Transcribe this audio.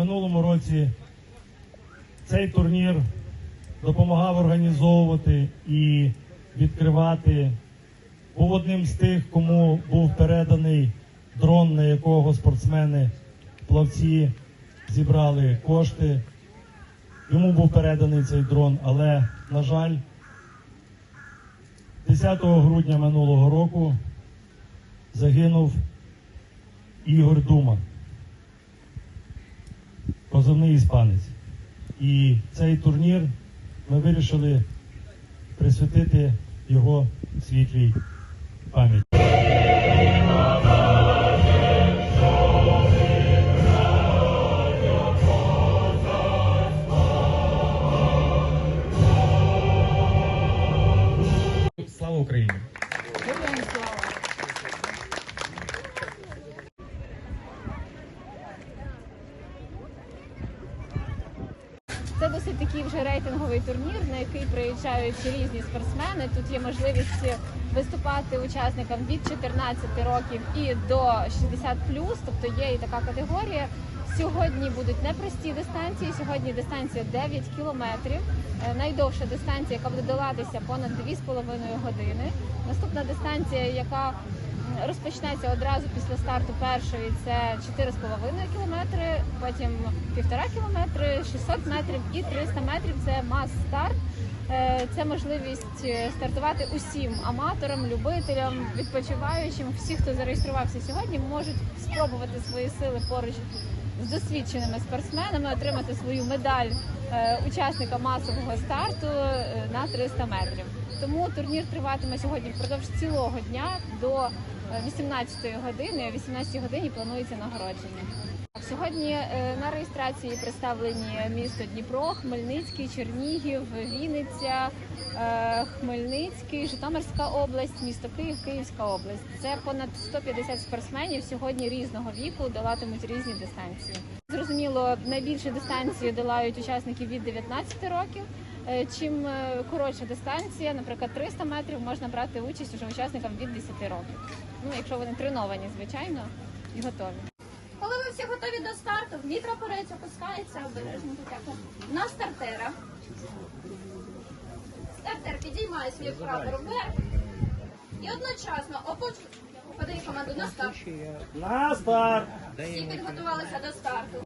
минулому році цей турнір допомагав організовувати і відкривати. Був одним з тих, кому був переданий дрон, на якого спортсмени, плавці зібрали кошти. Йому був переданий цей дрон, але, на жаль, 10 грудня минулого року загинув Ігор Дума, позивний іспанець. І цей турнір ми вирішили присвятити його світлій пам'яті. Слава Україні! Героям слава! Це досить такий вже рейтинговий турнір, на який приїжджають різні спортсмени. Тут є можливість виступати учасникам від 14 років і до 60 тобто є і така категорія. Сьогодні будуть непрості дистанції. Сьогодні дистанція 9 кілометрів. Е, Найдовша дистанція, яка буде долатися понад 2,5 години. Наступна дистанція, яка розпочнеться одразу після старту першої, це 4,5 кілометри, потім 1,5 кілометри, 600 метрів і 300 метрів. Це мас-старт. Е, Це можливість е, стартувати усім аматорам, любителям, відпочиваючим. Всі, хто зареєструвався сьогодні, можуть спробувати свої сили поруч з досвідченими спортсменами, отримати свою медаль е, учасника масового старту на 300 метрів. Тому турнір триватиме сьогодні впродовж цілого дня до 18 години. О 18 годині планується нагородження. Сьогодні е, на реєстрації представлені місто Дніпро, Хмельницький, Чернігів, Вінниця, е, Хмельницький, Житомирська область, місто Київ, Київська область. Це понад 150 спортсменів сьогодні різного віку долатимуть різні дистанції. Зрозуміло, найбільше дистанції долають учасники від 19 років. Е, Чим е, коротша дистанція, наприклад, 300 метрів, можна брати участь уже учасникам від 10 років. Ну, якщо вони треновані, звичайно, і готові. Коли ви всі готові до старту, вітра порець опускається обережно так. На стартера. Стартер підіймає свій прапор вверх. І одночасно опуч... Подаю команду на старт. На старт! Всі підготувалися до старту.